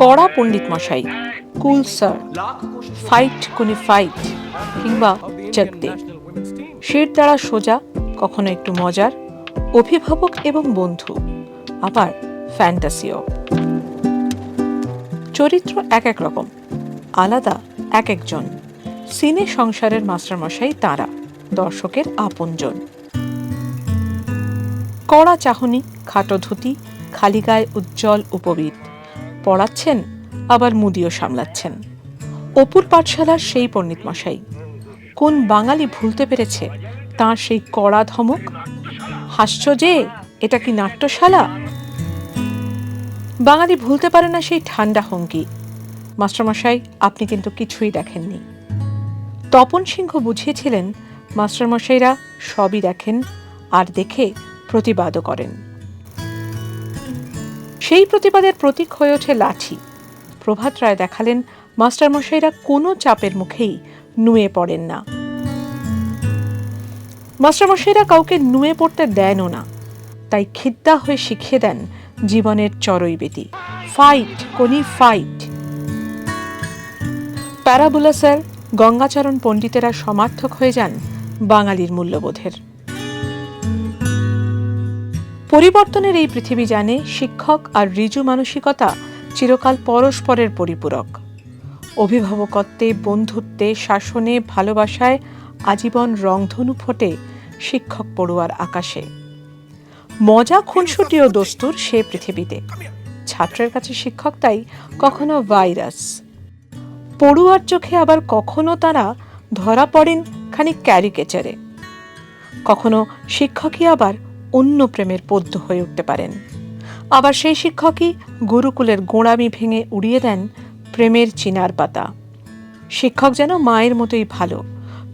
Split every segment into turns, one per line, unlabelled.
কড়া পণ্ডিত মশাই, cool sir, fight Koni fight কিংবা চকদে শের দ্বারা সোজা, কখনো একটু মজার, অভিভাবক এবং বন্ধু, আবার ফ্যান্টাসিও। চরিত্র এক এক রকম, আলাদা এক একজন। সিনে সংসারের মাস্টারমশাই তারা, দর্শকের আপনজন। কড়া চাহনি, খাটো ধুতি, খালি গায়ে উজ্জ্বল উপবিদ পড়াচ্ছেন, আবার মুদিও সামলাচ্ছেন। অপুর পাঠশালার সেই পণ্ডিত মশাই কোন বাঙালি ভুলতে পেরেছে তার সেই কড়া ধমক? হাস্য যে, এটা কি নাট্যশালা? বাঙালি ভুলতে পারে না সেই ঠান্ডা হুঙ্কি মাস্টারমশাই, আপনি কিন্তু কিছুই দেখেননি। তপন সিংহ বুঝিয়েছিলেন, মাস্টারমশাইরা সবই দেখেন আর দেখে প্রতিবাদও করেন। সেই প্রতিবাদের প্রতীক হয়ে ওঠে লাঠি। প্রভাত রায় দেখালেন, মাস্টারমশাইরা কোনো চাপের মুখেই নুয়ে পড়েন না। মাস্টারমশাইরা কাউকে নুয়ে পড়তে দেনও না। তাই খিদ্দা হয়ে শিখিয়ে দেন জীবনের চরই বেদি ফাইট কোনি ফাইট প্যারাবুলা স্যার, গঙ্গাচরণ পণ্ডিতেরা সমার্থক হয়ে যান বাঙালির মূল্যবোধের। পরিবর্তনের এই পৃথিবী জানে শিক্ষক আর ঋজু মানসিকতা চিরকাল পরস্পরের পরিপূরক। অভিভাবকত্বে, বন্ধুত্বে, শাসনে, ভালোবাসায় আজীবন রংধনু ফোটে শিক্ষক পড়ুয়ার আকাশে। মজা খুনসুটি ও দস্তুর সে পৃথিবীতে। ছাত্রের কাছে শিক্ষক তাই কখনো ভাইরাস। পড়ুয়ার চোখে আবার কখনো তারা ধরা পড়েন খানিক ক্যারিকেচারে। কখনো শিক্ষকই আবার অন্য প্রেমের পদ্য হয়ে উঠতে পারেন। আবার সেই শিক্ষকই গুরুকুলের গোঁড়ামি ভেঙে উড়িয়ে দেন প্রেমের চিনার পাতা। শিক্ষক যেন মায়ের মতোই ভালো,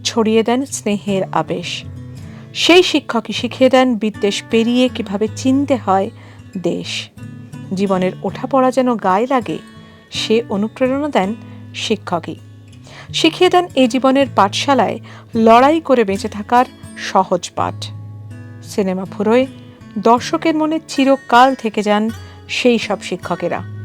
ছড়িয়ে দেন স্নেহের আবেশ। সেই শিক্ষকই শিখিয়ে দেন বিদ্বেষ পেরিয়ে কীভাবে চিনতে হয় দেশ। জীবনের ওঠাপড়া যেন গায়ে লাগে, সে অনুপ্রেরণা দেন শিক্ষকই। শিখিয়ে দেন এই জীবনের পাঠশালায় লড়াই করে বেঁচে থাকার সহজ পাঠ। সিনেমা ফুরোয়। দর্শকের মনে চিরকাল থেকে যান সেই সব শিক্ষকেরা।